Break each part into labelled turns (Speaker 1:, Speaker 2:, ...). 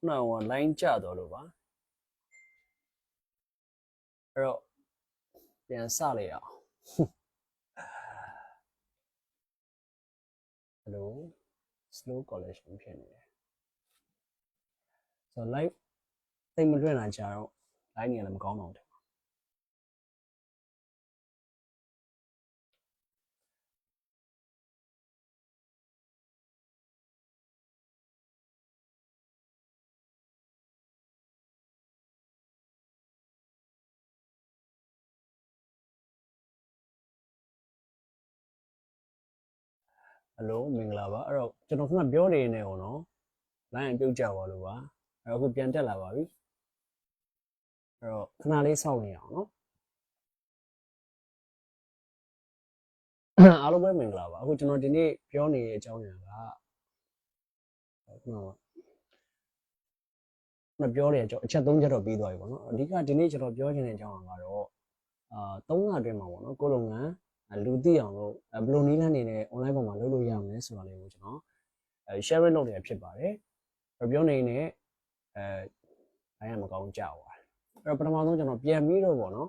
Speaker 1: ယ်လိုဟယ်လိုဟယ်လိုခုနက line ကျတော့လို့ပါအဲ့တော့ပြန်စလိုက်အောင်ဟယ်လို slow collection ဖြစ်နေတယ်ဆိုတော့ live တိတ်မလွင့်လာကြတော့ line နေလည်းမကောင်းတော့ဘူး ဟယ်လိုမင်္ဂလာပါအဲ့တော့ကျွန်တော်ခုနပြောနေနေဟောနော် line ပြုတ်ကြပါလို့ပါအဲ့တော့အခုပြန်တက်လာပါပြီအဲ့တော့ခဏလေးစောင့်နေအောင်နော်အားလုံးပဲမင်္ဂလာပါအခုကျွန်တော်ဒီနေ့ပြောနေတဲ့အကြောင်းအရာကခုနကခုနပြောတဲ့အကြောင်းအချက်၃ချက်တော့ပြီးသွားပြီပေါ့နော်အဓိကဒီနေ့ကျွန်တော်ပြောချင်တဲ့အကြောင်းအရာကတော့အာ၃လအတွင်းမှာပေါ့နော်ကိုယ်လုပ်ငန်း လူသိအောင်လို့ဘယ်လိုနည်းလမ်းတွေနဲ့ online ပေါ်မှာလုပ်လို့ရမလဲဆိုတာလေးကိုကျွန်တော်အဲ sharing လုပ်နေတာဖြစ်ပါတယ်ပြောနေနေအဲဘိုင်းရမကောင်းကြောက်ပါအဲ့တော့ပထမဆုံးကျွန်တော်ပြန်ပြီးတော့ပေါ့နော်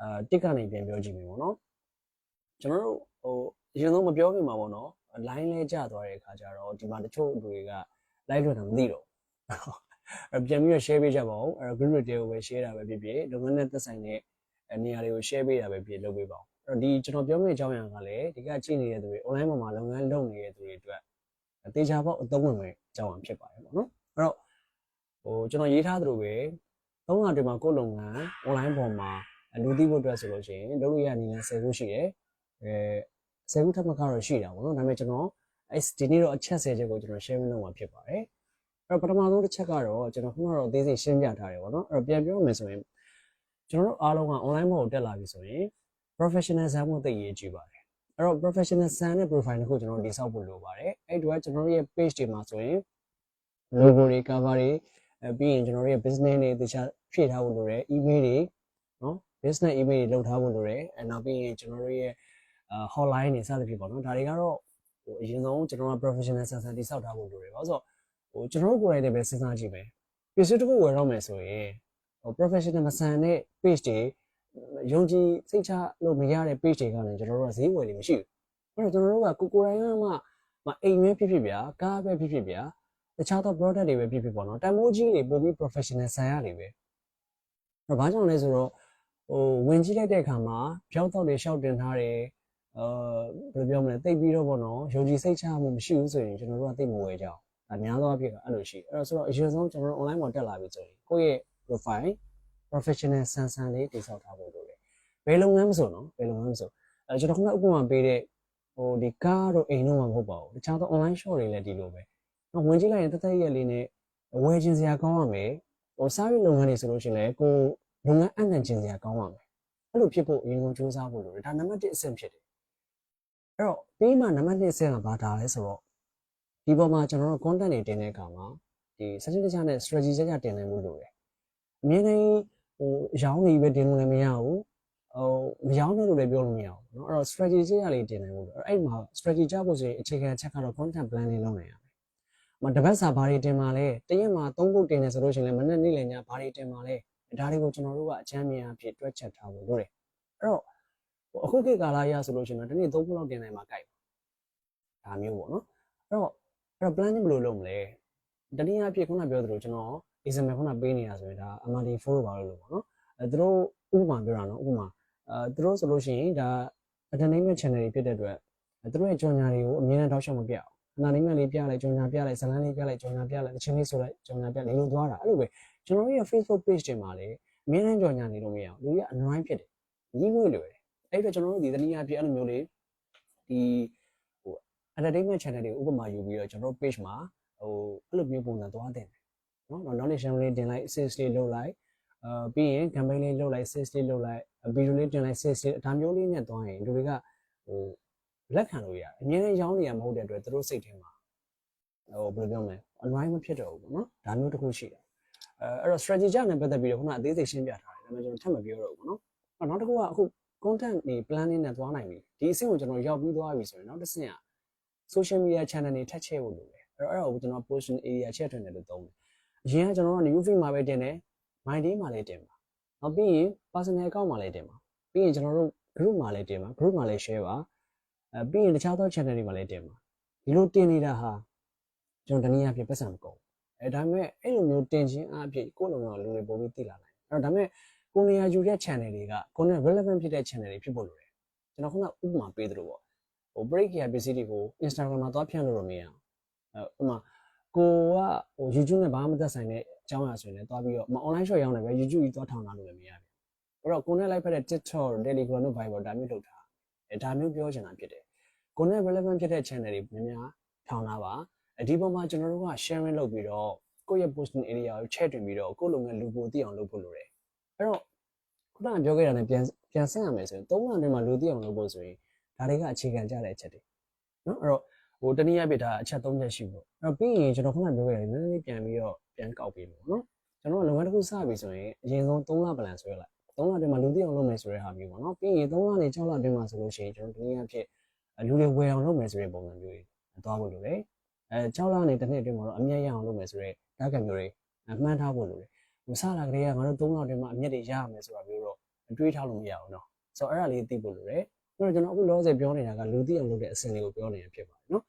Speaker 1: အဲတစ်ကနေပြန်ပြောကြည့်မယ်ပေါ့နော်ကျွန်တော်တို့ဟိုအရင်ဆုံးမပြောခင်မှာပေါ့နော် line လဲကျသွားတဲ့အခါကျတော့ဒီမှာတချို့လူတွေက live လွှင့်တာမသိတော့အဲ့ပြန်ပြီးတော့ share ပေးကြပါဦးအဲ့တော့ group တွေကိုပဲ share တာပဲဖြစ်ဖြစ်လုပ်ငန်းနဲ့သက်ဆိုင်တဲ့နေရာတွေကို share ပေးတာပဲဖြစ်လုပ်ပေးပါဦးအဲ့ တော့ဒီကျွန်တော်ပြောမယ့်အကြောင်းအရာကလည်းဒီကကြည့်နေတဲ့သူတွေ online ပေါ်မှာလုပ်ငန်းလုပ်နေတဲ့သူတွေအတွက်တေချာပေါက်အသုံးဝင်မယ့်အကြောင်းအရာဖြစ်ပါတယ်ပေါ့နော်အဲ့တော့ဟိုကျွန်တော်ရေးထားသလိုပဲသုံးလအတွင်းမှာကိုယ့်လုပ်ငန်း online ပေါ်မှာလူသိဖို့အတွက်ဆိုလို့ရှိရင်လုပ်လို့ရအနေနဲ့10ခုရှိတယ်အဲ10ခုထပ်မကတော့ရှိတာပေါ့နော်ဒါပေမဲ့ကျွန်တော်အဲဒီနေ့တော့အချက်10ချက်ကိုကျွန်တော် share လုပ်မှာဖြစ်ပါတယ်အဲ့တော့ပထမဆုံးတစ်ချက်ကတော့ကျွန်တော်ခုနကတော့အသေးစိတ်ရှင်းပြထားတယ်ပေါ့နော်အဲ့တော့ပြန်ပြောမယ်ဆိုရင်ကျွန်တော်တို့အားလုံးက online ပေါ်ကိုတက်လာပြီဆိုရင် professional ဇာတ်မှုသိရေးကြည့်ပါတယ်အဲ့တော့ professional ဇာတ်နဲ့ profile တစ်ခုကျွန်တော်တို့တိစောက်ဖို့လိုပါတယ်အဲ့ဒီတော့ကျွန်တော်တို့ရဲ့ page တွေမှာဆိုရင် logo တွေ cover တွေအဲပြီးရင်ကျွန်တော်တို့ရဲ့ business တွေတခြားဖြည့်ထားဖို့လိုတယ် email တွေနော် business email တွေလုပ်ထားဖို့လိုတယ်အဲနောက်ပြီးရင်ကျွန်တော်တို့ရဲ့အာ hotline တွေစသဖြင့်ပေါ့နော်ဒါတွေကတော့ဟိုအရင်ဆုံးကျွန်တော်က professional ဆန်ဆန်တိစောက်ထားဖို့လိုတယ်ဘာလို့ဆိုတော့ဟိုကျွန်တော်တို့ကိုယ်တိုင်လည်းပဲစဉ်းစားကြည့်ပဲပစ္စည်းတစ်ခုဝယ်တော့မယ်ဆိုရင်ဟို professional မဆန်တဲ့ page တွေ ယုံကြည်စိတ်ချလို့မရတဲ့ page တွေကလည်းကျွန်တော်တို့ကဈေးဝယ်နေမရှိဘူးအဲ့တော့ကျွန်တော်တို့ကကိုကိုယ်တိုင်ကမှမအိမ်ပဲဖြစ်ဖြစ်ဗျာကားပဲဖြစ်ဖြစ်ဗျာတခြားသော product တွေပဲဖြစ်ဖြစ်ပေါ့နော်တန်ဖိုးကြီးတွေပို့ပြီး professional ဆန်ရတယ်ပဲအဲ့တော့ဘာကြောင့်လဲဆိုတော့ဟိုဝင်ကြည့်လိုက်တဲ့အခါမှာဖြောင်းတော့တွေရှောက်တင်ထားတယ်အဲဘယ်လိုပြောမလဲတိတ်ပြီးတော့ပေါ့နော်ယုံကြည်စိတ်ချမှုမရှိဘူးဆိုရင်ကျွန်တော်တို့ကတိတ်မဝယ်ကြအောင်ဒါများသောအားဖြင့်အဲ့လိုရှိအဲ့တော့ဆိုတော့အရင်ဆုံးကျွန်တော်တို့ online ပေါ်တက်လာပြီဆိုရင်ကိုယ့်ရဲ့ profile professional ဆန်ဆန်လေးတိစောက်ထားဖို့လိုတယ်ဘယ်လုပ်ငန်းမဆိုနော်ဘယ်လုပ်ငန်းမဆိုအဲကျွန်တော်ခုနဥပမာပေးတဲ့ဟိုဒီကားတို့အိမ်တို့မှမဟုတ်ပါဘူးတခြားသော online shop တွေလည်းဒီလိုပဲတော့ဝင်ကြည့်လိုက်ရင်တသက်ရက်လေးနဲ့ဝယ်ခြင်းစရာကောင်းရမယ်ဟိုစားရလုပ်ငန်းတွေဆိုလို့ရှိရင်လည်းကိုလုပ်ငန်းအနှံ့ခြင်းစရာကောင်းရမယ်အဲ့လိုဖြစ်ဖို့အရင်ဆုံးစူးစမ်းဖို့လိုတယ်ဒါနံပါတ်1အဆင့်ဖြစ်တယ်အဲ့တော့ပြီးမှနံပါတ်2အဆင့်ကဘာဒါလဲဆိုတော့ဒီပေါ်မှာကျွန်တော်တို့ content တွေတင်တဲ့အခါမှာဒီစနစ်တကျနဲ့ strategy ကြကြတင်နိုင်မှုလိုတယ်အမြဲတမ်း ဟိုရောင်းနေပဲတင်လို့လည်းမရဘူးဟိုမရောင်းနေလို့လည်းပြောလို့မရဘူးเนาะအဲ့တော့ strategy ကြရလေးတင်နိုင်ဖို့လိုအဲ့မှာ strategy ကြဖို့ဆိုရင်အခြေခံအချက်ကတော့ content plan လေးလုပ်နိုင်ရမယ်။မတပတ်စာဘာတွေတင်มาလဲတရက်မှာ3ပုတ်တင်နေဆိုလို့ရှိရင်လည်းမနေ့နေ့လည်းညဘာတွေတင်มาလဲဒါတွေကိုကျွန်တော်တို့ကအချမ်းမြင်အဖြစ်တွက်ချက်ထားဖို့လိုတယ်။အဲ့တော့အခုခေတ်ကာလရဆိုလို့ရှိရင်တော့ဒီနေ့3ပုတ်လောက်တင်နိုင်မှာကြိုက်ဒါမျိုးပေါ့နော်။အဲ့တော့အဲ့တော့ planning ဘယ်လိုလုပ်မလဲ။တနည်းအားဖြင့်ခုနပြောသလိုကျွန်တော် example ခုနပေးနေတာဆိုရင်ဒါ MRD4 လို့ပါလို့ပေါ့နော်။အဲသူတို့ဥပမာပြောတာနော်ဥပမာအဲသူတို့ဆိုလို့ရှိရင်ဒါ entertainment channel တွေဖြစ်တဲ့အတွက်သူတို့ရဲ့ကြော်ညာတွေကိုအမြဲတမ်းတောက်လျှောက်မပြအောင်အနာနိမလေးပြလိုက်ကြော်ညာပြလိုက်ဇလန်းလေးပြလိုက်ကြော်ညာပြလိုက်တချင်းလေးဆိုလိုက်ကြော်ညာပြလိုက်လို့သွားတာအဲ့လိုပဲကျွန်တော်တို့ရဲ့ Facebook page တွေမှာလည်းအမြဲတမ်းကြော်ညာနေလို့မရအောင်လူကြီးကအနွိုင်းဖြစ်တယ်ကြီးမွေးလွယ်တယ်အဲ့တော့ကျွန်တော်တို့ဒီတနည်းအားဖြင့်အဲ့လိုမျိုးလေးဒီဟို entertainment channel တွေဥပမာယူပြီးတော့ကျွန်တော်တို့ page မှာဟိုအဲ့လိုမျိုးပုံစံသွားတင်တယ် နော် knowledge sharing လေးတင်လိုက် sales လေးလုပ်လိုက်အာပြီးရင် campaign လေးလုပ်လိုက် sales လေးလုပ်လိုက် video လေးတင်လိုက် sales လေးဒါမျိုးလေးနဲ့သွားရင်လူတွေကဟိုလက်ခံလို့ရတယ်အမြဲတမ်းရောင်းနေရမဟုတ်တဲ့အတွက်သူတို့စိတ်ထဲမှာဟိုဘယ်လိုပြောမလဲ online မဖြစ်တော့ဘူးပေါ့နော်ဒါမျိုးတစ်ခုရှိတယ်အဲအဲ့တော့ strategy ကြနဲ့ပတ်သက်ပြီးတော့ခုနအသေးစိတ်ရှင်းပြထားတယ်ဒါပေမဲ့ကျွန်တော်ထပ်မပြောတော့ဘူးပေါ့နော်အဲ့နောက်တစ်ခုကအခု content တွေ planning နဲ့သွားနိုင်ပြီဒီအဆင့်ကိုကျွန်တော်ရောက်ပြီးသွားပြီဆိုရင်နောက်တစ်ဆင့်က social media channel တွေထပ်ချဲ့ဖို့လိုတယ်အဲ့တော့အဲ့ဒါကိုကျွန်တော် portion area ချဲ့ထွင်တယ်လို့သုံးတယ် အရင်ကကျွန်တော်က new feed မှာပဲတင်တယ် my day မှာလည်းတင်ပါနောက်ပြီးရင် personal account မှာလည်းတင်ပါပြီးရင်ကျွန်တော်တို့ group မှာလည်းတင်ပါ group မှာလည်း share ပါအဲပြီးရင်တခြားသော channel တွေမှာလည်းတင်ပါဒီလိုတင်နေတာဟာကျွန်တော်တနည်းအားဖြင့်ပတ်စံမကုန်အဲဒါပေမဲ့အဲ့လိုမျိုးတင်ခြင်းအပြင်ကိုယ့်လိုမျိုးလူတွေပုံပြီးသိလာနိုင်အဲ့တော့ဒါပေမဲ့ကိုနေရာယူတဲ့ channel တွေကကိုနဲ့ relevant ဖြစ်တဲ့ channel တွေဖြစ်ဖို့လိုတယ်ကျွန်တော်ခုနဥပမာပေးသလိုပေါ့ဟို break ရပစ္စည်းတွေကို Instagram မှာသွားဖြန့်လို့တော့မရအောင်အဲဥပမာ ကိုကဟို YouTube နဲ့ဘာမှမသက်ဆိုင်တဲ့အကြောင်းအရာဆိုရင်လည်းသွားပြီးတော့မ online shop ရောင်းတယ်ပဲ YouTube ကြီးသွားထောင်တာလို့လည်းမရဘူးအဲ့တော့ကိုနဲ့လိုက်ဖက်တဲ့ TikTok Telegram တို့ Viber ဒါမျိုးလုပ်တာအဲဒါမျိုးပြောချင်တာဖြစ်တယ်ကိုနဲ့ relevant ဖြစ်တဲ့ channel တွေများများထောင်တာပါအဒီပေါ်မှာကျွန်တော်တို့က sharing လုပ်ပြီးတော့ကိုယ့်ရဲ့ posting area ကို share တင်ပြီးတော့ကိုယ့်လုပ်ငန်းလူပိုသိအောင်လုပ်ဖို့လိုတယ်အဲ့တော့ခုနကပြောခဲ့တာနဲ့ပြန်ပြန်ဆက်ရမယ်ဆိုရင်၃လအတွင်းမှာလူသိအောင်လုပ်ဖို့ဆိုရင်ဒါတွေကအခြေခံကြတဲ့အချက်တွေနော်အဲ့တော့ ဟိုတနည်းအားဖြင့်ဒါအချက်၃ချက်ရှိဖို့အဲ့တော့ပြီးရင်ကျွန်တော်ခုနပြောခဲ့တယ်နည်းနည်းပြန်ပြီးတော့ပြန်ကောက်ပြီးမယ်နော်ကျွန်တော်ကလုပ်ငန်းတစ်ခုစပြီဆိုရင်အရင်ဆုံး3လပလန်ဆွဲလိုက်3လအတွင်းမှာလူသိအောင်လုပ်မယ်ဆိုတဲ့ဟာမျိုးပေါ့နော်ပြီးရင်3လနဲ့6လအတွင်းမှာဆိုလို့ရှိရင်ကျွန်တော်တနည်းအားဖြင့်လူတွေဝယ်အောင်လုပ်မယ်ဆိုတဲ့ပုံစံမျိုးတွေသွားဖို့လိုတယ်အဲ6လနဲ့တစ်နှစ်အတွင်းမှာတော့အမြတ်ရအောင်လုပ်မယ်ဆိုတဲ့ target မျိုးတွေမှန်းထားဖို့လိုတယ်မစလာကလေးကငါတို့3လအတွင်းမှာအမြတ်တွေရရမယ်ဆိုတာမျိုးတော့တွေးထားလို့မရအောင်နော်ဆိုတော့အဲ့ဒါလေးသိဖို့လိုတယ်အဲ့တော့ကျွန်တော်အခုလောဆယ်ပြောနေတာကလူသိအောင်လုပ်တဲ့အဆင့်လေးကိုပြောနေတာဖြစ်ပါတယ်နော်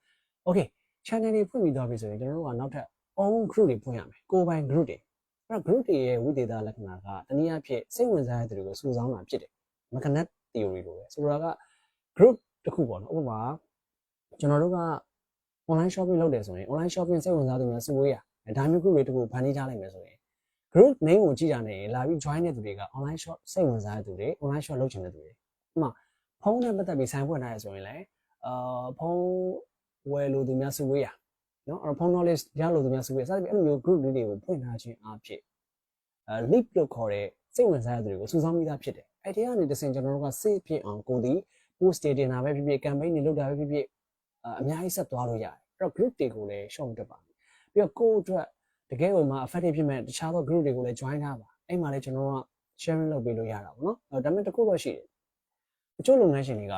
Speaker 1: okay channel တွေဖွင့်ပြီးသွားပြီဆိုရင်ကျွန်တော်တို့ကနောက်ထပ် own group တွေဖွင့်ရမယ်ကိုယ်ပိုင် group တွေအဲ့တော့ group တွေရဲ့ဝိသေသလက္ခဏာကတနည်းအားဖြင့်စိတ်ဝင်စားတဲ့သူတွေကိုစုဆောင်းတာဖြစ်တယ် magnet theory လိုပဲဆိုတော့က group တစ်ခုပေါ့နော်ဥပမာကျွန်တော်တို့က online shopping လုပ်တယ်ဆိုရင် online shopping စိတ်ဝင်စားသူများစုဝေးရဒါမျိုး group တွေတခုဖန်တီးထားလိုက်မယ်ဆိုရင် group name ကိုကြည့်ကြနေလာပြီး join တဲ့သူတွေက online shop စိတ်ဝင်စားတဲ့သူတွေ online shop လုပ်ချင်တဲ့သူတွေဥပမာဖုန်းနဲ့ပတ်သက်ပြီးဆိုင်ဖွင့်ထားရဆိုရင်လည်းအာဖုန်း ဝယ်လို့သူများစုဝေးရနော်အဲ့ဖုန်း knowledge ရလို့သူများစုဝေးစသဖြင့်အဲ့လိုမျိုး group လေးတွေကိုဖွင့်ထားခြင်းအဖြစ်အဲ lead လို့ခေါ်တဲ့စိတ်ဝင်စားတဲ့သူတွေကိုစုဆောင်းမိသားဖြစ်တယ်အဲ့ဒီကနေတစ်ဆင့်ကျွန်တော်တို့ကစိတ်ဖြစ်အောင်ကိုယ်ဒီ post တွေတင်တာပဲဖြစ်ဖြစ် campaign တွေလုပ်တာပဲဖြစ်ဖြစ်အများကြီးဆက်သွားလို့ရတယ်အဲ့တော့ group တွေကိုလည်းရှောင်တက်ပါပြီးတော့ကိုယ့်အတွက်တကယ်ကိုမှ effective ဖြစ်မဲ့တခြားသော group တွေကိုလည်း join ထားပါအဲ့မှာလည်းကျွန်တော်က sharing လုပ်ပေးလို့ရတာပေါ့နော်အဲ့ဒါပေမဲ့တခုတော့ရှိတယ်အချို့လုပ်ငန်းရှင်တွေက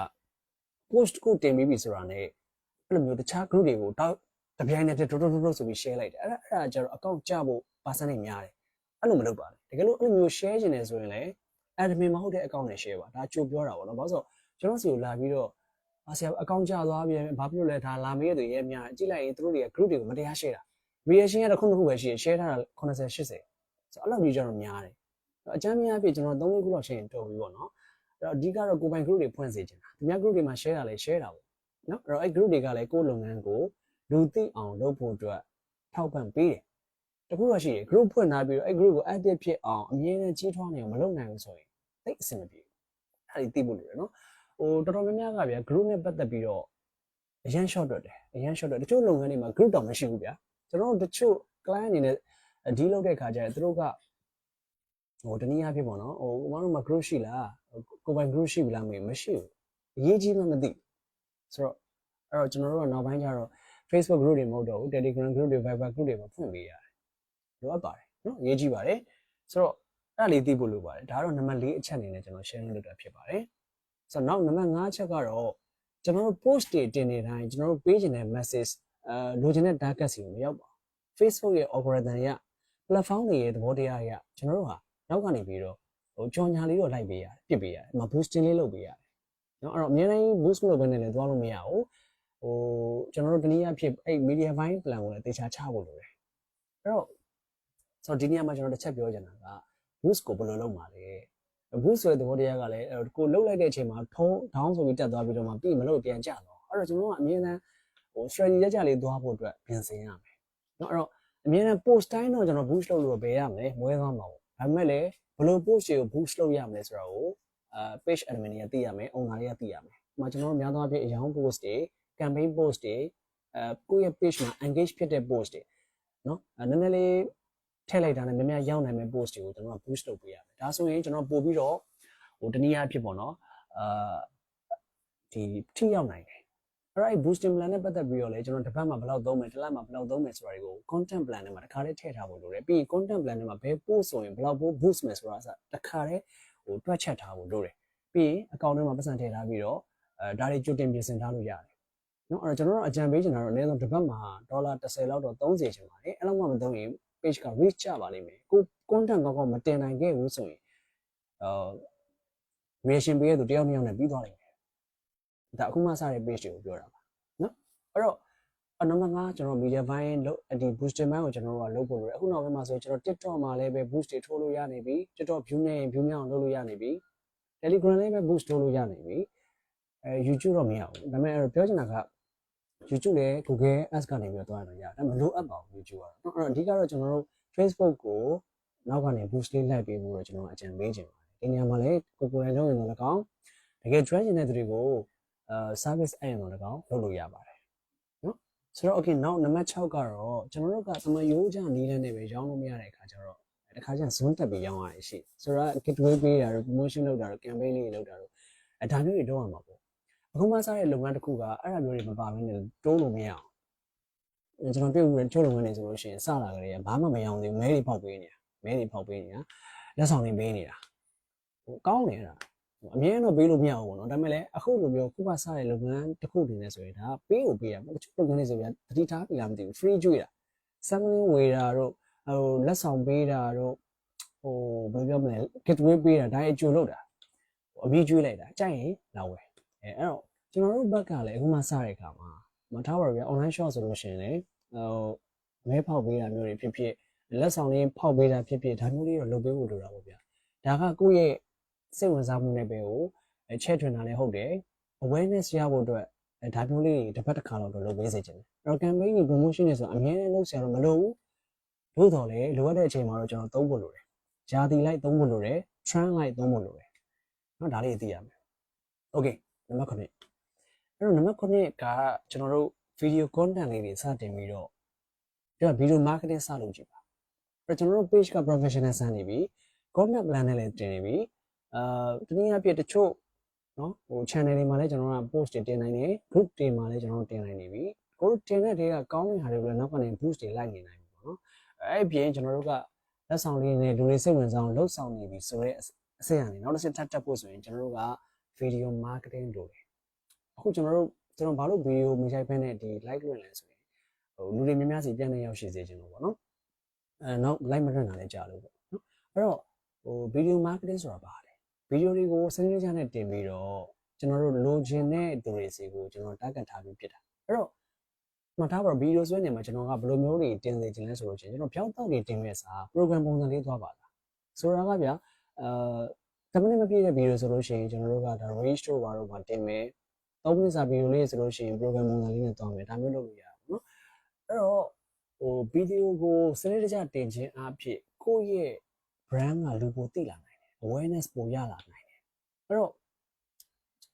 Speaker 1: post ကိုတင်ပြီးပြီဆိုတာနဲ့ အဲ့လိုမျိုးတခြား group တွေကိုတောက်တပြိုင်နက်တည်းတိုးတိုးတိုးတိုးဆိုပြီး share လိုက်တယ်အဲ့ဒါအဲ့ဒါကျတော့ account ကျဖို့ percentage များတယ်အဲ့လိုမလုပ်ပါနဲ့တကယ်လို့အဲ့လိုမျိုး share ချင်တယ်ဆိုရင်လည်း admin မဟုတ်တဲ့ account နဲ့ share ပါဒါကြိုပြောတာပေါ့နော်ဘာလို့ဆိုတော့ကျွန်တော်စီကိုလာပြီးတော့အာဆရာ account ကျသွားပြီဘာဖြစ်လို့လဲဒါလာမေးတဲ့ရဲများကြည့်လိုက်ရင်သူတို့တွေက group တွေကိုမတရား share တာ reaction ကတော့ခုနှစ်ခုပဲရှိရ share ထားတာ80 80ဆိုတော့အဲ့လိုမျိုးကျတော့များတယ်အကြမ်းများအဖြစ်ကျွန်တော်3ခုလောက် share ရင်တော်ပြီပေါ့နော်အဲ့တော့အဓိကတော့ကိုယ်ပိုင် group တွေဖွင့်စေချင်တာဒီများ group တွေမှာ share တာလည်း share တာပေါ့ နော်အဲ့တော့အဲ့ group တွေကလည်းကိုယ့်လုပ်ငန်းကိုလူသိအောင်လုပ်ဖို့အတွက်ထောက်ပံ့ပေးတယ်တခုတော့ရှိတယ် group ဖွင့်ထားပြီးတော့အဲ့ group ကို active ဖြစ်အောင်အမြဲတမ်းကြီးထွားနေအောင်မလုပ်နိုင်ဘူးဆိုရင်သိအဆင်မပြေဘူးအဲ့ဒီသိဖို့လိုတယ်နော်ဟိုတော်တော်များများကဗျာ group နဲ့ပတ်သက်ပြီးတော့အရန် short တွက်တယ်အရန် short တွက်တချို့လုပ်ငန်းတွေမှာ group တောင်မရှိဘူးဗျာကျွန်တော်တို့တချို့ client အနေနဲ့ဒီလုပ်တဲ့ခါကျရင်သူတို့ကဟိုတနည်းအားဖြင့်ပေါ့နော်ဟိုကျွန်တော်တို့မှာ group ရှိလားကိုယ်ပိုင် group ရှိပြီလားမေးမရှိဘူးအရေးကြီးမှမသိ ဆိုတော့အဲ့တော့ကျွန်တော်တို့ကနောက်ပိုင်းကျတော့ Facebook group တွေမဟုတ်တော့ဘူး Telegram group တွေ Viber group တွေမှာဖွင့်ပေးရတယ်လိုအပ်ပါတယ်နော်အရေးကြီးပါတယ်ဆိုတော့အဲ့ဒါလေးသိဖို့လိုပါတယ်ဒါကတော့နံပါတ်၄အချက်အနေနဲ့ကျွန်တော် sharing လုပ်တာဖြစ်ပါတယ်ဆိုတော့နောက်နံပါတ်5ချက်ကတော့ကျွန်တော်တို့ post တွေတင်နေတိုင်းကျွန်တော်တို့ပေးချင်တဲ့ message အဲလိုချင်တဲ့ target စီကိုမရောက်ပါဘူး Facebook ရဲ့ algorithm ရ platform တွေရဲ့သဘောတရားရကျွန်တော်တို့ဟာနောက်ကနေပြီးတော့ဟိုကြော်ညာလေးတော့လိုက်ပေးရတယ်ပြစ်ပေးရတယ်အမ boosting လေးလုပ်ပေးရတယ် နော်အဲ့တော့အများတိုင်း boost မလုပ်ဘဲနဲ့လည်းသွားလို့မရဘူးဟိုကျွန်တော်တို့တနည်းအားဖြင့်အဲ့ media buying plan ကိုလည်းတေချာချဖို့လိုတယ်အဲ့တော့ဆိုတော့ဒီနေရာမှာကျွန်တော်တစ်ချက်ပြောချင်တာက boost ကိုဘယ်လိုလုပ်မှာလဲ boost ဆိုတဲ့သဘောတရားကလည်းကိုလှုပ်လိုက်တဲ့အချိန်မှာဖုံး down ဆိုပြီးတက်သွားပြီးတော့မှပြီးမလို့ပြန်ကျတော့အဲ့တော့ကျွန်တော်ကအများအားဟို strategy ကြကြလေးသွားဖို့အတွက်ပြင်ဆင်ရမယ်နော်အဲ့တော့အများအား post တိုင်းတော့ကျွန်တော် boost လုပ်လို့ပဲရမယ်မွဲသွားမှာပေါ့ဒါပေမဲ့လည်းဘယ်လို post တွေကို boost လုပ်ရမလဲဆိုတော့ အာ page admin တွေကသိရမယ် owner တွေကသိရမယ်။ဒီမှာကျွန်တော်တို့များသောအားဖြင့်အယောင် post တွေ campaign post တွေအဲကိုယ့်ရဲ့ page မှာ engage ဖြစ်တဲ့ post တွေနော်အဲနည်းနည်းလေးထည့်လိုက်တာနဲ့များများရောက်နိုင်မဲ့ post တွေကိုကျွန်တော်က boost လုပ်ပေးရမယ်။ဒါဆိုရင်ကျွန်တော်ပို့ပြီးတော့ဟိုတနည်းအားဖြင့်ပေါ့နော်အာဒီထိရောက်နိုင်တယ်။အဲ့ဒါ boosting plan နဲ့ပတ်သက်ပြီးတော့လည်းကျွန်တော်တစ်ပတ်မှာဘယ်လောက်သုံးမယ်တစ်လမှာဘယ်လောက်သုံးမယ်ဆိုတာတွေကို content plan ထဲမှာတစ်ခါတည်းထည့်ထားဖို့လိုတယ်။ပြီးရင် content plan ထဲမှာဘယ် post ဆိုရင်ဘယ်လောက် boost မယ်ဆိုတာအစတစ်ခါတည်း ဟိုတွက်ချက်ထားဖို့လိုတယ်ပြီးရင်အကောင့်ထဲမှာပတ်စံထည့်ထားပြီးတော့အဲဒါတွေကြိုတင်ပြင်ဆင်ထားလို့ရတယ်နော်အဲ့တော့ကျွန်တော်တို့အကြံပေးချင်တာတော့အနည်းဆုံးတစ်ပတ်မှာဒေါ်လာ30လောက်တော့30ချင်ပါတယ်အဲ့လောက်မှမသုံးရင် page က reach ချပါလိမ့်မယ်ကို content ကောင်းကောင်းမတင်နိုင်ခဲ့ဘူးဆိုရင်အာ reaction ပေးရတဲ့တယောက်နှစ်ယောက်နဲ့ပြီးသွားလိမ့်မယ်ဒါအခုမှစတဲ့ page တွေကိုပြောတာပါနော်အဲ့တော့ အနံပါတ်5ကျွန်တော် media buying လို့ဒီ boosting buying ကိုကျွန်တော်တို့ကလုပ်ဖို့လိုတယ်အခုနောက်ပိုင်းမှာဆိုရင်ကျွန်တော် TikTok မှာလည်းပဲ boost တွေထိုးလို့ရနေပြီ TikTok view နဲ့ view များအောင်လုပ်လို့ရနေပြီ Telegram လည်းပဲ boost ထိုးလို့ရနေပြီအဲ YouTube တော့မရဘူးဒါပေမဲ့အဲ့တော့ပြောချင်တာက YouTube လည်း Google Ads ကနေပြီးတော့တွားရတော့ရတယ်ဒါပေမဲ့မလိုအပ်ပါဘူး YouTube ကတော့အဲ့တော့အဓိကတော့ကျွန်တော်တို့ Facebook ကိုနောက်ကနေ boost လေးလိုက်ပေးဖို့တော့ကျွန်တော်အကြံပေးချင်ပါတယ်ဒီနေရာမှာလည်းကိုကိုယ်တိုင်လုပ်ရင်တော့လည်းကောင်းတကယ် trend နေတဲ့သူတွေကိုအာ service အဲ့ရင်တော့လည်းကောင်းလုပ်လို့ရပါတယ်နော် ဆိုတော့ okay နောက်နံပါတ်6ကတော့ကျွန်တော်တို့ကသမယိုးကြနီးတဲ့နေပဲရောင်းလို့မရတဲ့အခါကျတော့တခါကျရင် zone တက်ပြီးရောင်းရရရှိဆိုတော့ giveaway ပေးတာတို့ promotion လုပ်တာတို့ campaign လေးတွေလုပ်တာတို့အဲဒါမျိုးတွေတော့ရမှာပေါ့အခုမှစတဲ့လုပ်ငန်းတစ်ခုကအဲ့ဒါမျိုးတွေမပါဘဲနဲ့တိုးလို့မရအောင်ကျွန်တော်တွေ့ဘူးချို့လုပ်ငန်းတွေဆိုလို့ရှိရင်စလာကြတယ်ဘာမှမရောင်းသေးဘူးမဲတွေပေါက်ပေးနေတာမဲတွေပေါက်ပေးနေတာလက်ဆောင်တွေပေးနေတာဟိုကောင်းနေတာ အမြဲတော့ပေးလို့မရဘူးပေါ့နော်ဒါပေမဲ့လည်းအခုလိုမျိုးခုမှစတဲ့လုပ်ငန်းတစ်ခုအနေနဲ့ဆိုရင်ဒါပေးကိုပေးတာတချို့လုပ်ငန်းတွေဆိုရင်တတိထားပေးလားမသိဘူး free ကျွေးတာ sampling ဝေတာတို့ဟိုလက်ဆောင်ပေးတာတို့ဟိုဘယ်လိုပြောမလဲ giveaway ပေးတာဒါအကျိုးလုပ်တာဟိုအပြီးကျွေးလိုက်တာကြိုက်ရင်လာဝယ်အဲအဲ့တော့ကျွန်တော်တို့ဘက်ကလည်းအခုမှစတဲ့အခါမှာမထားပါဘူး online shop ဆိုလို့ရှိရင်လည်းဟိုမဲဖောက်ပေးတာမျိုးတွေဖြစ်ဖြစ်လက်ဆောင်လေးဖောက်ပေးတာဖြစ်ဖြစ်ဒါမျိုးလေးတော့လုပ်ပေးဖို့လိုတာပေါ့ဗျာဒါကကိုယ့်ရဲ့ စိတ်ဝင်စားမှုနဲ့ပဲကိုချဲ့ထွင်တာလည်းဟုတ်တယ် awareness ရဖို့အတွက်ဒါမျိုးလေးတွေတစ်ပတ်တစ်ခါတော့လုပ်ပေးစေချင်တယ်အဲ့တော့ campaign တွေ promotion တွေဆိုအမြဲလုပ်ဆရာတော့မလုပ်ဘူးသို့တော်လည်းလိုအပ်တဲ့အချိန်မှာတော့ကျွန်တော်သုံးဖို့လိုတယ်ဂျာတီလိုက်သုံးဖို့လိုတယ် trend လိုက်သုံးဖို့လိုတယ်နော်ဒါလေးသိရမယ် okay နံပါတ်9အဲ့တော့နံပါတ်9ကကျွန်တော်တို့ video content လေးတွေစတင်ပြီးတော့ပြောဗီဒီယို marketing စလုပ်ကြည့်ပါအဲ့တော့ကျွန်တော်တို့ page က professional စမ်းနေပြီ content plan နဲ့လည်းတင်နေပြီ အာတနည်းအားဖြင့်တချို့နော်ဟို channel တွေမှာလည်းကျွန်တော်တို့က post တွေတင်နိုင်တယ် group တွေမှာလည်းကျွန်တော်တို့တင်နိုင်နေပြီကိုတို့တင်တဲ့တွေကကောင်းတဲ့ဟာတွေကိုလည်းနောက်ကနေ boost တွေလိုက်နေနိုင်ပြီပေါ့နော်အဲ့အပြင်ကျွန်တော်တို့ကလက်ဆောင်လေးနဲ့လူတွေစိတ်ဝင်စားအောင်လှုပ်ဆောင်နေပြီဆိုတော့အဆင့်အနေနောက်တစ်ဆင့်ထပ်တက်ဖို့ဆိုရင်ကျွန်တော်တို့က video marketing လုပ်တယ်အခုကျွန်တော်တို့ကျွန်တော်ဘာလို့ video မရိုက်ဖက်နဲ့ဒီ like လွှင့်လဲဆိုရင်ဟိုလူတွေများများစီပြန်နေရောက်ရှိစေချင်လို့ပေါ့နော်အဲနောက် like မလွှင့်တာလည်းကြာလို့ပေါ့နော်အဲ့တော့ဟို video marketing ဆိုတာဘာလဲ video တွေကိုစနစ်တကျနဲ့တင်ပြီးတော့ကျွန်တော်တို့လိုချင်တဲ့သူတွေစီကိုကျွန်တော် target ထားပြီးဖြစ်တာအဲ့တော့မှတ်ထားပါဗီဒီယိုဆွဲနေမှာကျွန်တော်ကဘယ်လိုမျိုးတွေတင်စေချင်လဲဆိုလို့ချင်းကျွန်တော်ဖြောင်းတောက်တွေတင်မဲ့စာ program ပုံစံလေးသွားပါလားဆိုတာကဗျာအာ10မိနစ်မပြည့်တဲ့ဗီဒီယိုဆိုလို့ရှိရင်ကျွန်တော်တို့ကဒါ range တို့ဘာတို့မှာတင်မယ်3မိနစ်စာဗီဒီယိုလေးဆိုလို့ရှိရင် program ပုံစံလေးနဲ့သွားမယ်ဒါမျိုးလုပ်လို့ရတယ်နော်အဲ့တော့ဟိုဗီဒီယိုကိုစနစ်တကျတင်ခြင်းအဖြစ်ကိုယ့်ရဲ့ brand ကလူကိုသိလာနိုင်တယ် awareness ပိုရလာနိုင်တယ်အဲ့တော့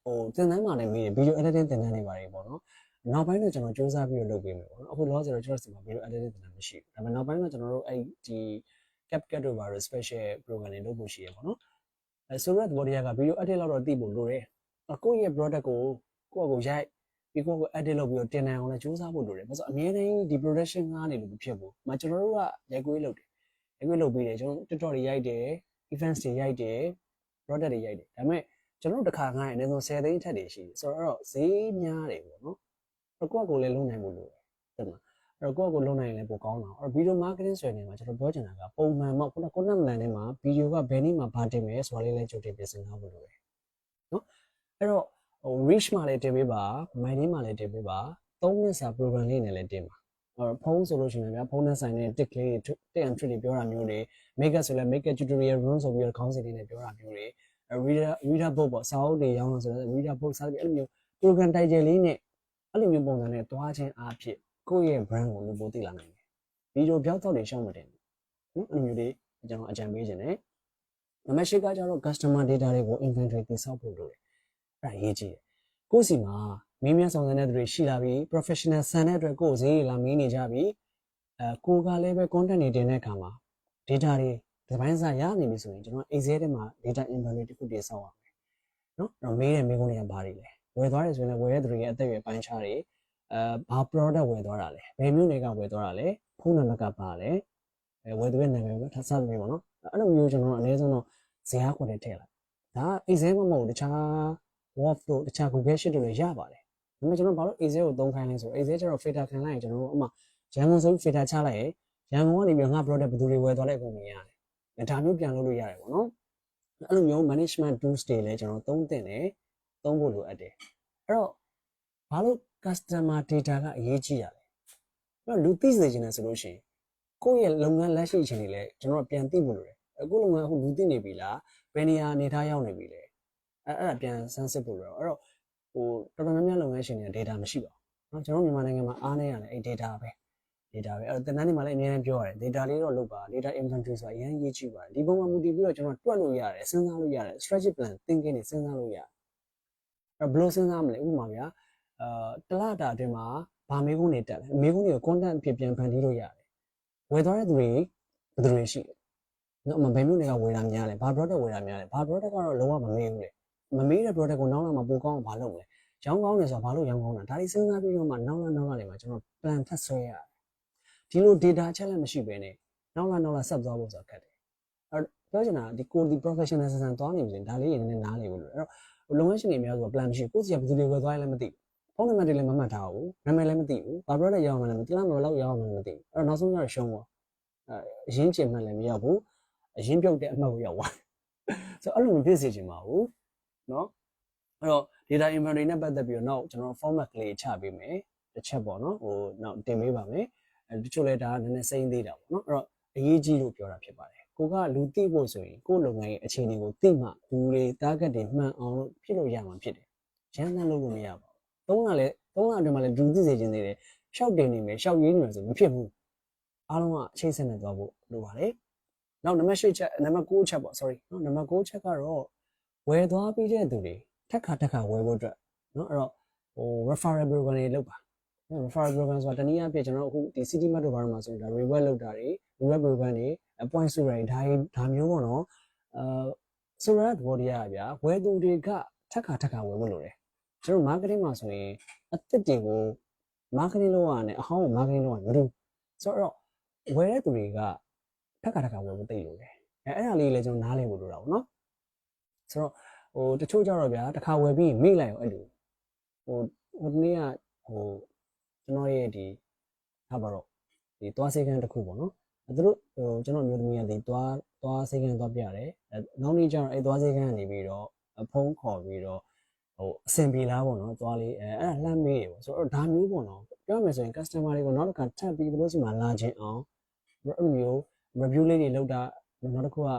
Speaker 1: ဟိုသင်တန်းမှာလည်းမေးတယ် video editing သင်တန်းတွေပါတယ်ပေါ့နော်နောက်ပိုင်းတော့ကျွန်တော်စူးစမ်းပြီးတော့လုပ်ပေးမယ်ပေါ့နော်အခုလောဆယ်တော့ကျွန်တော်စီမှာ video editing သင်တန်းမရှိဘူးဒါပေမဲ့နောက်ပိုင်းတော့ကျွန်တော်တို့အဲ့ဒီ CapCut တို့ပါတော့ special program တွေလုပ်ဖို့ရှိရပေါ့နော်အဲဆိုတော့ body က video edit လောက်တော့သိဖို့လိုတယ်ကိုယ့်ရဲ့ product ကိုကိုယ့်အကိုရိုက်ပြီးကိုယ့်ကို edit လုပ်ပြီးတော့တင်နိုင်အောင်လည်းစူးစမ်းဖို့လိုတယ်ဘာလို့အများတိုင်းဒီ production ကားနေလို့မဖြစ်ဘူး။မကျွန်တော်တို့ကရိုက်ကွေးလုပ်တယ်။ရိုက်ကွေးလုပ်ပြီးတယ်ကျွန်တော် TikTok တွေရိုက်တယ် events တွေရိုက်တယ် product တွေရိုက်တယ်ဒါပေမဲ့ကျွန်တော်တို့တစ်ခါငှားရင်အနည်းဆုံး10သိန်းထက်တွေရှိတယ်ဆိုတော့ဈေးများတယ်ပေါ့နော်အဲ့ကိုယ့်ကိုယ်လည်းလုံနိုင်ဖို့လိုတယ်တဲ့မှာအဲ့တော့ကိုယ့်ကိုယ်လုံနိုင်ရင်လည်းပိုကောင်းတာအဲ့ video marketing ဆိုတဲ့နေရာမှာကျွန်တော်ပြောချင်တာကပုံမှန်ပေါ့ခုနက content plan ထဲမှာ video ကဘယ်နည်းမှာဘာတင်မယ်ဆိုတာလေးလည်းကြိုတင်ပြင်ဆင်ထားဖို့လိုတယ်နော်အဲ့တော့ဟို reach မှာလည်းတင်ပေးပါ my name မှာလည်းတင်ပေးပါ3နှစ်စာ program လေးနဲ့လည်းတင်ပါအဲ့ ဖုန်းဆိုလို့ရှိရင်ဗျာဖုန်းနဲ့ဆိုင်တဲ့ tick လေးတွေ tick and trick တွေပြောတာမျိုးတွေ make up ဆိုလဲ make up tutorial run ဆိုပြီးတော့ခေါင်းစဉ်လေးနဲ့ပြောတာမျိုးတွေ reader reader book ပေါ့စာအုပ်တွေရောင်းလို့ဆိုတော့ reader book စာပြီးအဲ့လိုမျိုး program title လေးနဲ့အဲ့လိုမျိုးပုံစံနဲ့တွားခြင်းအားဖြင့်ကိုယ့်ရဲ့ brand ကိုလူပိုသိလာနိုင်တယ်ဗီဒီယိုပြောက်တော့တွေရှောင်းမတင်ဘူးနော်အဲ့လိုမျိုးတွေကျွန်တော်အကြံပေးခြင်းနဲ့နံပါတ်၈ကကျတော့ customer data တွေကို inventory တိစောက်ဖို့လိုတယ်အဲ့ဒါအရေးကြီးတယ်ကိုယ့်စီမှာ မင်းများဆောင်တဲ့သူတွေရှိလာပြီ professional ဆန်တဲ့အတွက်ကိုယ့်ဈေးလာမင်းနေကြပြီအဲကိုကလည်းပဲ content တွေတင်တဲ့အခါမှာ data တွေဒီပိုင်းစားရနေပြီဆိုရင်ကျွန်တော် Excel ထဲမှာ data inventory တစ်ခုတည်းဆောက်ရမယ်နော်အဲ့တော့မေးတဲ့မေးခွန်းတွေကဘာတွေလဲဝယ်သွားတယ်ဆိုရင်လည်းဝယ်တဲ့သူတွေရဲ့အသက်အရွယ်ပိုင်းခြားတွေအဲဘာ product ဝယ်သွားတာလဲဘယ်မျိုးတွေကဝယ်သွားတာလဲဖုန်းနံပါတ်ကပါလဲအဲဝယ်သူရဲ့နာမည်ပဲထပ်ဆက်ပြီးပေါ့နော်အဲ့လိုမျိုးကျွန်တော်အနည်းဆုံးတော့ဇာတ်ခွက်တွေထည့်လိုက်ဒါ Excel မမဟုတ်တခြား Word တို့တခြား Google Sheet တို့လည်းရပါတယ် ဒါပေမဲ့ကျွန်တော်ဘာလို့ Excel ကိုသုံးခိုင်းလဲဆိုတော့ Excel ကျတော့ filter ခံလိုက်ရင်ကျွန်တော်တို့အမှရန်ကုန်ဆို filter ချလိုက်ရင်ရန်ကုန်ကနေပြီးငါ product ဘယ်သူတွေဝယ်သွားလဲအကုန်မြင်ရတယ်ဒါမျိုးပြန်လုပ်လို့ရတယ်ပေါ့နော်အဲ့လိုမျိုး management tools တွေလည်းကျွန်တော်သုံးသင့်တယ်သုံးဖို့လိုအပ်တယ်အဲ့တော့ဘာလို့ customer data ကအရေးကြီးရလဲအဲ့တော့လူသိစေချင်တယ်ဆိုလို့ရှိရင်ကိုယ့်ရဲ့လုပ်ငန်းလက်ရှိအခြေအနေလဲကျွန်တော်ပြန်သိဖို့လိုတယ်အခုလုပ်ငန်းအခုလူသိနေပြီလားဘယ်နေရာအနေထားရောက်နေပြီလဲအဲ့အဲ့ဒါပြန်စမ်းစစ်ဖို့လိုတော့အဲ့တော့ ဟိုတော်တော်များများလုပ်ငန်းရှင်တွေက data မရှိပါဘူးเนาะကျွန်တော်မြန်မာနိုင်ငံမှာအားနေရတယ်အဲ့ data ပဲ data ပဲအဲ့တော့တင်တန်းတွေမှာလည်းအများကြီးပြောရတယ် data လေးတော့လုပ်ပါ data inventory ဆိုတာအရင်ရေးကြည့်ပါတယ်ဒီပုံမှာမူတည်ပြီးတော့ကျွန်တော်တွက်လို့ရတယ်စဉ်းစားလို့ရတယ် strategy plan thinking တွေစဉ်းစားလို့ရတယ်အဲ့ဘယ်လိုစဉ်းစားမလဲဥပမာဗျာအာတလတာအတွင်းမှာဗာမေးခွန်းတွေတက်တယ်မေးခွန်းတွေကို content ဖြစ်ပြန်ဖန်တီးလို့ရတယ်ဝယ်သွားတဲ့သူတွေဘယ်သူတွေရှိလဲနော်မဘယ်မျိုးတွေကဝယ်တာများလဲဘာ product ဝယ်တာများလဲဘာ product ကတော့လုံးဝမမေးဘူးလေ မမေးတဲ့ product ကိုနောက်လာမှပိုကောင်းအောင်ဘာလုပ်မလဲရောင်းကောင်းတယ်ဆိုတာဘာလို့ရောင်းကောင်းတာဒါတွေစဉ်းစားပြီးတော့မှနောက်လာနောက်လာနေမှာကျွန်တော် plan ဖတ်ဆွဲရတယ်ဒီလို data ချက်လက်မရှိဘဲနဲ့နောက်လာနောက်လာဆက်သွားဖို့ဆိုတာခက်တယ်အဲ့ပြောချင်တာဒီကိုဒီ professional ဆန်ဆန်သွားနေပြီဒါလေးရင်းနဲ့နားလေလို့အဲ့တော့လုပ်ငန်းရှင်တွေများဆို plan မရှိကိုယ့်စီကဘယ်သူတွေဝယ်သွားရလဲမသိဘူးဖုန်းနံပါတ်တွေလည်းမမှတ်ထားဘူးနာမည်လည်းမသိဘူးဘာ product ရအောင်မလဲမသိလားမလောက်ရအောင်မလဲမသိဘူးအဲ့တော့နောက်ဆုံးရရှုံးသွားအဲအရင်ကျင်မှလည်းမရောက်ဘူးအရင်ပြုတ်တဲ့အမှတ်ကိုရောက်သွားဆိုတော့အဲ့လိုမဖြစ်စေချင်ပါဘူး เนาะအဲ့တော့ data inventory နဲ့ပတ်သက်ပြီးတော့နောက်ကျွန်တော် format ကလေးချပေးမယ်တစ်ချက်ပေါ့နော်ဟိုနောက်တင်ပေးပါမယ်အဲတချို့လဲဒါကနည်းနည်းစိမ့်သေးတာပေါ့နော်အဲ့တော့အရေးကြီးလို့ပြောတာဖြစ်ပါတယ်ကိုကလူသိဖို့ဆိုရင်ကိုယ့်လုပ်ငန်းရဲ့အခြေအနေကိုသိမှလူတွေ target တွေမှန်အောင်လို့ဖြစ်လို့ရမှာဖြစ်တယ်ရမ်းတမ်းလုပ်လို့မရပါဘူးသုံးလလဲသုံးလအတွင်းမှာလဲလူသိစေခြင်းတွေတယ်ရှောက်တင်နေမယ်ရှောက်ရင်းနေမယ်ဆိုမဖြစ်ဘူးအားလုံးကအချိန်ဆက်နေသွားဖို့လိုပါတယ်နောက်နံပါတ်၈ချက်နံပါတ်9ချက်ပေါ့ sorry နော်နံပါတ်9ချက်ကတော့ ဝယ်သွားပြီးတဲ့သူတွေထက်ခါထက်ခါဝယ်ဖို့အတွက်နော်အဲ့တော့ဟို referral program တွေလုပ်ပါ referral program ဆိုတာတနည်းအားဖြင့်ကျွန်တော်အခုဒီ city map တို့ဘာလို့မှဆိုရင်ဒါ reward လုပ်တာတွေ reward program တွေ point စုတွေဒါဒါမျိုးပေါ့နော်အာဆိုရတဲ့ဘောဒီရဗျာဝယ်သူတွေကထက်ခါထက်ခါဝယ်ဖို့လိုတယ်ကျွန်တော် marketing မှာဆိုရင်အသစ်တွေကို marketing လုပ်ရတယ်အဟောင်းကို marketing လုပ်ရတယ်မတူဆိုတော့ဝယ်တဲ့သူတွေကထက်ခါထက်ခါဝယ်ဖို့သိလို့တယ်အဲအဲ့ဒါလေးလည်းကျွန်တော်နားလည်ဖို့လိုတာပေါ့နော် ဆိုတော့ဟိုတချို့ကြတော့ဗျာတစ်ခါဝယ်ပြီးမိလိုက်ရောအဲ့လိုဟိုဟိုနေ့ကဟိုကျွန်တော်ရဲ့ဒီဟာပါတော့ဒီသွားစေကန်းတစ်ခုပေါ့နော်အဲသူတို့ဟိုကျွန်တော်မျိုးသမီးကဒီသွားသွားစေကန်းသွားပြတယ်အဲနောက်နေ့ကျတော့အဲသွားစေကန်းကနေပြီးတော့ဖုန်းခေါ်ပြီးတော့ဟိုအဆင်ပြေလားပေါ့နော်သွားလေးအဲအဲ့ဒါလှမ်းမေးတယ်ပေါ့ဆိုတော့ဒါမျိုးပေါ့နော်ပြောမယ်ဆိုရင် customer တွေကိုနောက်တစ်ခါထပ်ပြီးသူတို့စီမှာလာခြင်းအောင်အဲ့လိုမျိုး review လေးတွေလောက်တာနောက်တစ်ခုက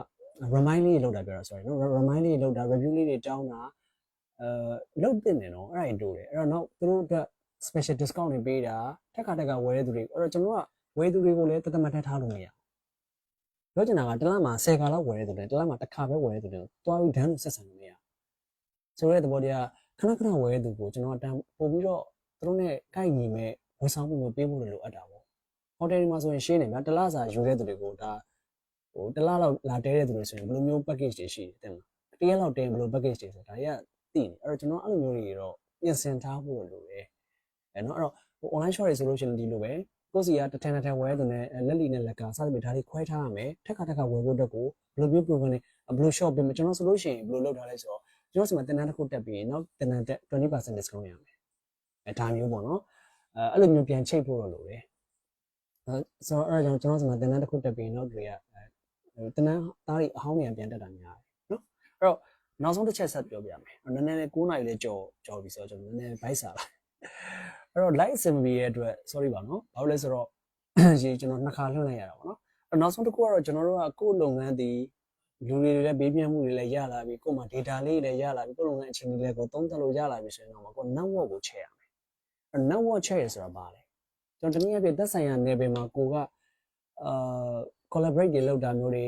Speaker 1: remind လေးတွေလောက်တာပြောတာ sorry နော် remind လေးတွေလောက်တာ review လေးတွေတောင်းတာအဲလောက်တင်တယ်နော်အဲ့ဒါတွေတိုးတယ်အဲ့တော့နောက်သူတို့အတွက် special discount တွေပေးတာထက်ခါထက်ကဝယ်တဲ့သူတွေအဲ့တော့ကျွန်တော်ကဝယ်သူတွေကိုလည်းတသမတ်ထထားလို့မရပြောချင်တာကတစ်လမှာ10ခါလောက်ဝယ်တဲ့သူတွေတစ်လမှာတစ်ခါပဲဝယ်တဲ့သူတွေတွားပြီးဒန်းလို့ဆက်ဆံလို့မရဆိုတဲ့သဘောတရားခဏခဏဝယ်တဲ့သူကိုကျွန်တော်အတန်းပို့ပြီးတော့သူတို့နဲ့ကိုက်ညီမဲ့ဝန်ဆောင်မှုမျိုးပေးဖို့လိုအပ်တာပေါ့ဟိုတယ်ဒီမှာဆိုရင်ရှင်းနေဗျာတစ်လစာယူတဲ့သူတွေကိုဒါ ဟိုတစ်လားလောက်လာတဲတဲ့သူတွေဆိုရင်ဘယ်လိုမျိုး package တွေရှိတယ်တဲ့မလားတရက်လောက်တဲရင်ဘယ်လို package တွေဆိုဒါတွေကသိတယ်အဲ့တော့ကျွန်တော်အဲ့လိုမျိုးတွေတော့ပြင်ဆင်ထားဖို့လိုတယ်အဲ့နော်အဲ့တော့ online shop တွေဆိုလို့ရှိရင်ဒီလိုပဲကိုယ်စီကတထန်တထန်ဝဲသူနဲ့လက်လီနဲ့လက်ကစသဖြင့်ဒါတွေခွဲထားရမယ်ထက်ခါထက်ခါဝယ်ဖို့အတွက်ကိုဘယ်လိုမျိုး program နဲ့ဘယ်လို shop ပြင်မကျွန်တော်ဆိုလို့ရှိရင်ဘယ်လိုလုပ်ထားလဲဆိုတော့ကျွန်တော်စီမှာတန်တန်းတစ်ခုတက်ပြီးနောက်တန်တန်းတက်20% discount ရမယ်အဲဒါမျိုးပေါ့နော်အဲအဲ့လိုမျိုးပြန်ချိတ်ဖို့တော့လိုတယ်ဆိုတော့အဲ့ဒါကြောင့်ကျွန်တော်စီမှာတန်တန်းတစ်ခုတက်ပြီးနောက်တွေက တင်တန်းသားတွေအဟောင်းတွေပြန်တက်တာများတယ်နော်အဲ့တော့နောက်ဆုံးတစ်ချက်ဆက်ပြောပြမယ်နည်းနည်းလေး9နာရီလေးကြော်ကြော်ပြီဆိုတော့ကျွန်တော်နည်းနည်းဘိုက်စာလာအဲ့တော့ light assembly ရဲ့အတွက် sorry ပါနော်ဘာလို့လဲဆိုတော့ရေကျွန်တော်နှစ်ခါလွှင့်လိုက်ရတာပေါ့နော်အဲ့နောက်ဆုံးတစ်ခုကတော့ကျွန်တော်တို့ကကိုယ့်လုပ်ငန်းဒီလူတွေလည်းဘေးပြန့်မှုတွေလည်းရလာပြီကိုယ်မှာ data လေးတွေလည်းရလာပြီကိုယ့်လုပ်ငန်းအခြေအနေလေးကိုသုံးသပ်လို့ရလာပြီဆိုရင်တော့ကိုယ် network ကိုချက်ရမယ်အဲ့ network ချက်ရဆိုတာဘာလဲကျွန်တော်တနည်းအားဖြင့်သက်ဆိုင်ရာ level မှာကိုကအာ collaborate တွေလုပ်တာမျိုးတွေ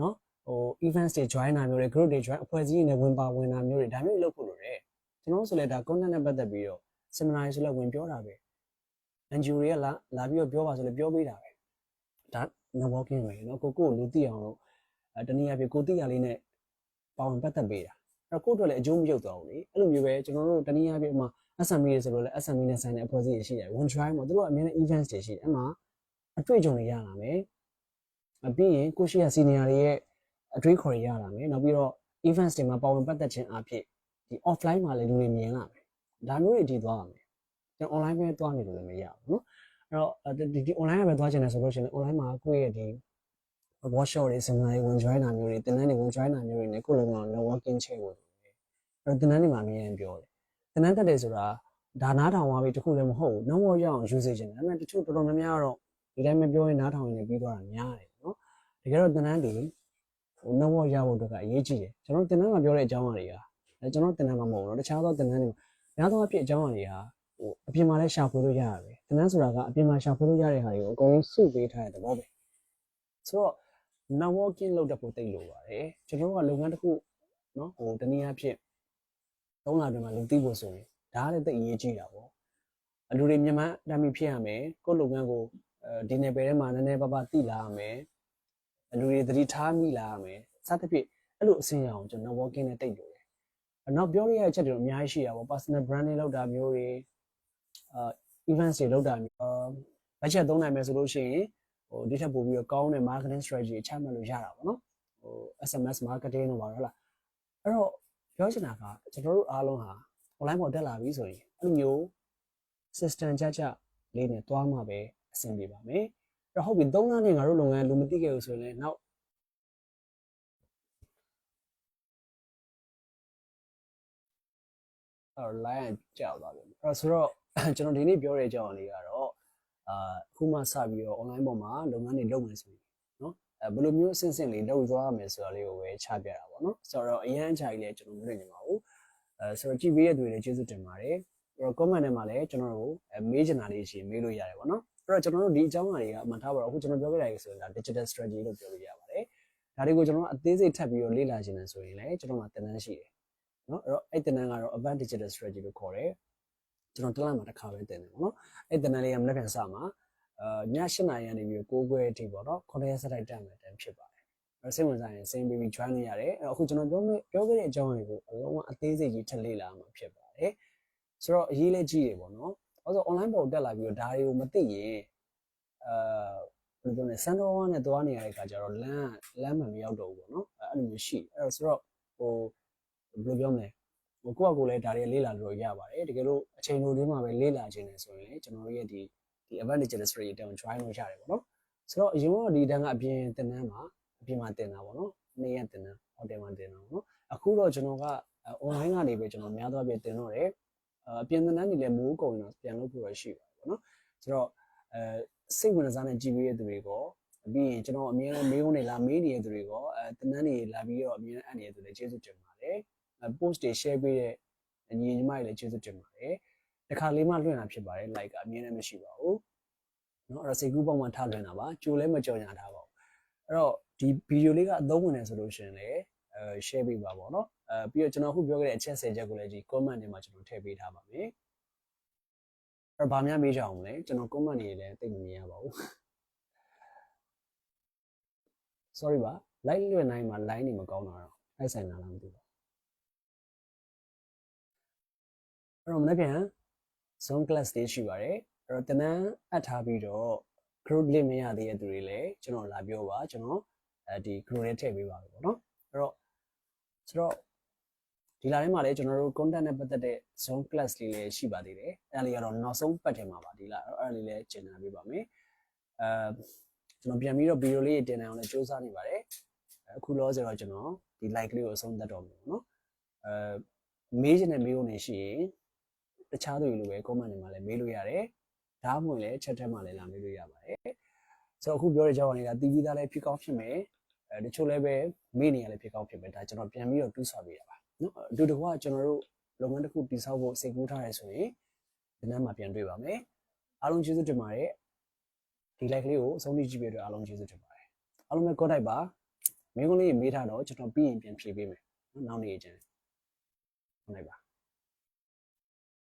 Speaker 1: နော်ဟို events တွေ join တာမျိုးတွေ group တွေ join အဖွဲ့အစည်းတွေနဲ့ဝင်ပါဝင်တာမျိုးတွေဒါမျိုးတွေလုပ်ဖို့လိုတယ်ကျွန်တော်ဆိုလဲဒါ content နဲ့ပတ်သက်ပြီးတော့ seminar ဆိုလဲဝင်ပြောတာပဲ NGO တွေကလာလာပြီးတော့ပြောပါဆိုလဲပြောပေးတာပဲဒါ networking ပဲเนาะကိုကိုကိုလူသိအောင်လို့အဲတနည်းအားဖြင့်ကိုသိရလေးနဲ့ပေါဝင်ပတ်သက်ပေးတာအဲ့တော့ကိုတို့လည်းအကျိုးမပြုတ်သွားဘူးလေအဲ့လိုမျိုးပဲကျွန်တော်တို့တနည်းအားဖြင့်ဥမာ SME တွေဆိုလို့လည်း SME နဲ့ဆိုင်တဲ့အဖွဲ့အစည်းတွေရှိတယ် one drive မှာသူတို့ကအများနဲ့ events တွေရှိတယ်အဲ့မှာအတွေ့အကြုံတွေရလာမယ်အ ပြီးရင်ကိုရှိရ senior တွေရဲ့အတွေးခေါ်ရရလာမယ်နောက်ပြီးတော့ events တွေမှာပါဝင်ပတ်သက်ခြင်းအဖြစ်ဒီ offline မှာလည်းလူတွေမြင်လာမယ်ဒါမျိုးတွေတည်သွားရမယ်ကျွန် online ပဲသွားနေလို့လည်းမရဘူးနော်အဲ့တော့ဒီဒီ online ပဲသွားချင်တယ်ဆိုလို့ရှိရင် online မှာကိုယ့်ရဲ့ဒီ workshop တွေ seminar တွေဝင် join တာမျိုးတွေသင်တန်းတွေဝင် join တာမျိုးတွေနဲ့ကိုယ့်လုံအောင် networking ချဲ့ဝင်တယ်အဲ့တော့သင်တန်းတွေမှာအများကြီးပြောတယ်သင်တန်းတက်တယ်ဆိုတာဒါနားထောင်သွားပြီတခုလည်းမဟုတ်ဘူး network ရအောင် usage ချင်တယ်ဒါပေမဲ့တချို့တော်တော်များများကတော့ဒီတိုင်းမပြောရင်နားထောင်ရင်လည်းပြီးသွားတာများတယ် တကယ်တော့တင်တန်းတွေဟို network ရဖို့အတွက်ကအရေးကြီးတယ်ကျွန်တော်တင်တန်းမှာပြောတဲ့အကြောင်းအရာတွေကအဲကျွန်တော်တင်တန်းမှာမဟုတ်ဘူးเนาะတခြားသောတင်တန်းတွေများသောအားဖြင့်အကြောင်းအရာတွေကဟိုအပြင်မှာလည်းရှာဖွေလို့ရရတယ်တင်တန်းဆိုတာကအပြင်မှာရှာဖွေလို့ရတဲ့ဟာတွေကိုအကုန်လုံးစုပေးထားတဲ့သဘောပဲဆိုတော့ networking လုပ်တတ်ဖို့တိတ်လိုပါတယ်ကျွန်တော်တို့ကလုပ်ငန်းတစ်ခုเนาะဟိုတနည်းအားဖြင့်သုံးလအတွင်းမှာလူသိဖို့ဆိုရင်ဒါကလည်းတိတ်အရေးကြီးတာပေါ့အလူတွေမြန်မာတမ်းပြီးဖြစ်ရမယ်ကိုယ့်လုပ်ငန်းကိုအဲဒီနယ်ပယ်ထဲမှာနည်းနည်းပါးပါးသိလာရမယ် အလူတွေသတိထားမိလာရမယ်စသဖြင့်အဲ့လိုအဆင့်ရအောင်ကျွန်တော် networking နဲ့တိတ်လိုတယ်နောက်ပြောရတဲ့အချက်တွေအများကြီးရှိတာပေါ့ personal branding လုပ်တာမျိုးတွေအာ events တွေလုပ်တာမျိုးအာ budget သုံးနိုင်မယ်ဆိုလို့ရှိရင်ဟိုဒီထက်ပိုပြီးတော့ကောင်းတဲ့ marketing strategy အချမှတ်လို့ရတာပေါ့နော်ဟို SMS marketing တို့ပါတော့လားအဲ့တော့ပြောချင်တာကကျွန်တော်တို့အားလုံးဟာ online ပေါ်တက်လာပြီဆိုရင်အဲ့လိုမျိုး system ကြကြလေးနဲ့တွားမှပဲအဆင်ပြေပါမယ်အဲ့ တော့ဟုတ်ပြီ၃လနဲ့ငါတို့လုပ်ငန်းလူမသိခဲ့ဘူးဆိုရင်လည်းနောက်အဲ့တော့ line ကြောက်သွားပြီအဲ့တော့ဆိုတော့ကျွန်တော်ဒီနေ့ပြောတဲ့အကြောင်းလေးကတော့အာအခုမှစပြီးတော့ online ပေါ်မှာလုပ်ငန်းတွေလုပ်မယ်ဆိုရင်နော်အဲဘယ်လိုမျိုးအဆင့်ဆင့်လေးလုပ်သွားရမယ်ဆိုတာလေးကိုပဲချပြတာပေါ့နော်ဆိုတော့အရန်အချိုင်လေးကျွန်တော်မတွေ့နေပါဘူးအဲဆိုတော့ကြည့်ပေးတဲ့သူတွေလည်းကျေးဇူးတင်ပါတယ်အဲ့တော့ comment ထဲမှာလည်းကျွန်တော်တို့မေးချင်တာလေးရှိရင်မေးလို့ရတယ်ပေါ့နော် အဲ့တော့ကျွန်တော်တို့ဒီအကြောင်းအရာတွေကအမှန်ထားပါတော့အခုကျွန်တော်ပြောခဲ့တာကြီးဆိုရင်ဒါ digital strategy လို့ပြောလို့ရပါတယ်ဒါတွေကိုကျွန်တော်အသေးစိတ်ထပ်ပြီးတော့လေ့လာခြင်းနဲ့ဆိုရင်လည်းကျွန်တော်မှာသင်တန်းရှိတယ်နော်အဲ့တော့အဲ့သင်တန်းကတော့ advanced digital strategy လို့ခေါ်တယ်ကျွန်တော်တစ်လမှာတစ်ခါပဲတင်တယ်ပေါ့နော်အဲ့တနန်းလေးကမနေ့ကစမှာအာည7နာရီကနေပြီး9ခွဲအထိပေါ့နော်9ရက်ဆက်တိုက်တက်မယ်တန်းဖြစ်ပါတယ်အဲ့စိတ်ဝင်စားရင်စိတ်ပြီးပြီး join လုပ်ရတယ်အဲ့အခုကျွန်တော်ပြောမယ့်ပြောခဲ့တဲ့အကြောင်းတွေကိုအလုံးဝအသေးစိတ်ကြီးထပ်လေ့လာမှာဖြစ်ပါတယ်ဆိုတော့အရေးလေးကြီးတယ်ပေါ့နော် အဲ့ဆို online ပေါ်တက်လာပြီးတော့ဒါတွေကိုမသိရင်အာဘယ်လိုပြောလဲစန်တော်ဝါနဲ့သွားနေရတဲ့အခါကျတော့လမ်းလမ်းမှန်မရောက်တော့ဘူးပေါ့နော်အဲ့လိုမျိုးရှိအဲ့တော့ဆိုတော့ဟိုဘယ်လိုပြောမလဲဟိုကိုယ့်အကိုလည်းဒါတွေလေးလာလို့ရပါတယ်တကယ်လို့အချိန်လိုလေးမှာပဲလေးလာခြင်းနေဆိုရင်လေကျွန်တော်တို့ရဲ့ဒီဒီ advantage strategy တောင် join လုပ်ရတယ်ပေါ့နော်ဆိုတော့အရင်ကဒီတန်းကအပြင်တင်တန်းမှာအပြင်မှာတင်တာပေါ့နော်နေ့ရက်တင်တန်းဟိုတယ်မှာတင်တာပေါ့နော်အခုတော့ကျွန်တော်က online ကနေပဲကျွန်တော်များသောအားဖြင့်တင်တော့တယ် အပြင်တင်တန်းတွေလည်းမိုးကုန်တော့ပြန်လုပ်ဖို့ရရှိပါတယ်ပေါ့နော်ဆိုတော့အဲစိတ်ဝင်စားတဲ့ကြည့်ပေးတဲ့သူတွေကိုပြီးရင်ကျွန်တော်အမြဲတမ်းမေးခွန်းတွေလာမေးနေတဲ့သူတွေကိုအဲတင်တန်းတွေလာပြီးတော့အမြဲတမ်းအပ်နေတဲ့သူတွေကျေးဇူးတင်ပါတယ် post တွေ share ပေးတဲ့ညီညီမတွေလည်းကျေးဇူးတင်ပါတယ်တစ်ခါလေးမှလွှင့်တာဖြစ်ပါတယ် like ကအမြင်နဲ့မရှိပါဘူးเนาะအဲ့တော့စိတ်ကူးပေါက်မှထားလွှင့်တာပါကြိုလည်းမကြော်ညာထားပါဘူးအဲ့တော့ဒီဗီဒီယိုလေးကအသုံးဝင်နေဆိုလို့ရှိရင်လည်းအဲ share ပေးပါပေါ့เนาะ အဲပြီးတော့ကျွန်တော်အခုပြောခဲ့တဲ့အချက်၁၀ချက်ကိုလည်းဒီ comment တွေမှာကျွန်တော်ထည့်ပေးထားပါမယ်အဲ့တော့ဗာများမေးကြအောင်လဲကျွန်တော် comment တွေလည်းသိမမြင်ရပါဘူး sorry ပါ live လွှင့်နိုင်မှာ line တွေမကောင်းတာတော့အဲ့ဆိုင်တာလားမသိဘူးအဲ့တော့မနေ့ပြန် zone class တွေရှိပါတယ်အဲ့တော့တနန်းအပ်ထားပြီးတော့ group link မရသေးတဲ့သူတွေလည်းကျွန်တော်လာပြောပါကျွန်တော်အဲဒီ group ထဲထည့်ပေးပါမယ်ပေါ့နော်အဲ့တော့ဆိုတော့ ဒီလာထဲမှာလည်းကျွန်တော်တို့ content နဲ့ပတ်သက်တဲ့ zone class လေးလည်းရှိပါသေးတယ်အဲ့ဒါလေးကတော့နောက်ဆုံးပတ်ထဲမှာပါဒီလာအဲ့ဒါလေးလည်းကျင်နာပေးပါမယ်အဲကျွန်တော်ပြန်ပြီးတော့ video လေးတင်နိုင်အောင်လည်းစူးစမ်းနေပါတယ်အခုလောဆယ်တော့ကျွန်တော်ဒီ like လေးကိုအဆုံးသတ်တော့မယ်ပေါ့နော်အဲမေးချင်တဲ့မေးခွန်းတွေရှိရင်တခြားသူတွေလိုပဲ comment တွေမှာလည်းမေးလို့ရတယ်။ဒါမှမဟုတ်လည်း chat ထဲမှာလည်းလာမေးလို့ရပါတယ်။ဆိုတော့အခုပြောတဲ့ကြောင်းတွေကတီးပြီးသားလည်းဖြစ်ကောင်းဖြစ်မယ်။အဲတချို့လည်းပဲမေးနေရလည်းဖြစ်ကောင်းဖြစ်မယ်။ဒါကျွန်တော်ပြန်ပြီးတော့တူးဆွပေးရပါ။ နော်အတူတကွာကျွန်တော်တို့လုပ်ငန်းတစ်ခုတည်ဆောက်ဖို့စိတ်ကူးထားရဲဆိုရင်ဒီနေ့မှပြန်တွေ့ပါမယ်။အားလုံးကျေးဇူးတင်ပါတယ်။ဒီ like လေးကိုအဆုံးထိကြည့်ပေးတဲ့အားလုံးကျေးဇူးတင်ပါတယ်။အားလုံးပဲ contact ပါ။မင်းကလေးမေးထားတော့ကျွန်တော်ပြီးရင်ပြန်ဖြေပေးမယ်။နော်နောက်နေ့ချင်း contact ပါ